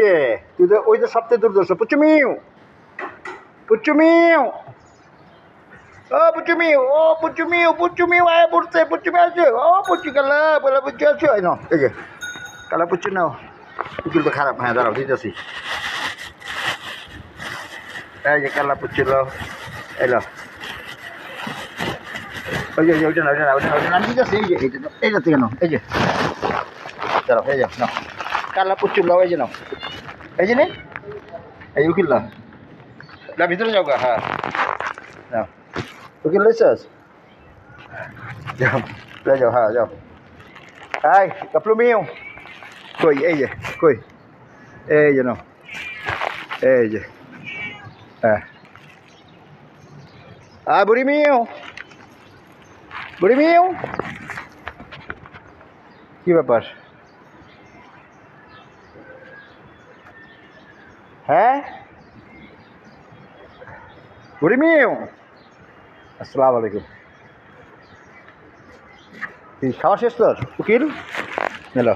কে? তুই তো ওই তো সবচেয়ে দুর্দর্শ পুচু মিউ। পুচু মিউ। ও পুচু মিউ, ও পুচু মিউ পুচু মিউ আয় পড়ছে, পুচু আছে ও পুচু কালা বলে পুচু আছে এই নাও, এই যে। কালা পুচু নাও। পুচুর তো খারাপ হ্যাঁ দাঁড়াও দিতেছি এই যে কালা পুচু লো, এই লো। ওই যে ওইটা না ওইটা না ওইটা না আমি দিতেছি এই যে এইটা এইটা থেকে নাও এই যে। দাঁড়াও, এই যে, নাও। কালা পুচু লো এই যে নাও এই যে এই উকিল না। না, ভিতরে যাও গা হ্যাঁ। নাও উকিল লইছস? যাও যাও হ্যাঁ যাও। হাই কাপড় মিও কই, এই যে, কই? এই যে নাও। এই যে হ্যাঁ। আ, বুড়ি মিও বুড়ি মিও কি ব্যাপার? হ্যাঁ? বুড়ি মিও আসসালামু আলাইকুম। খাওয়া শেষ তোর? উকিল? মেলো।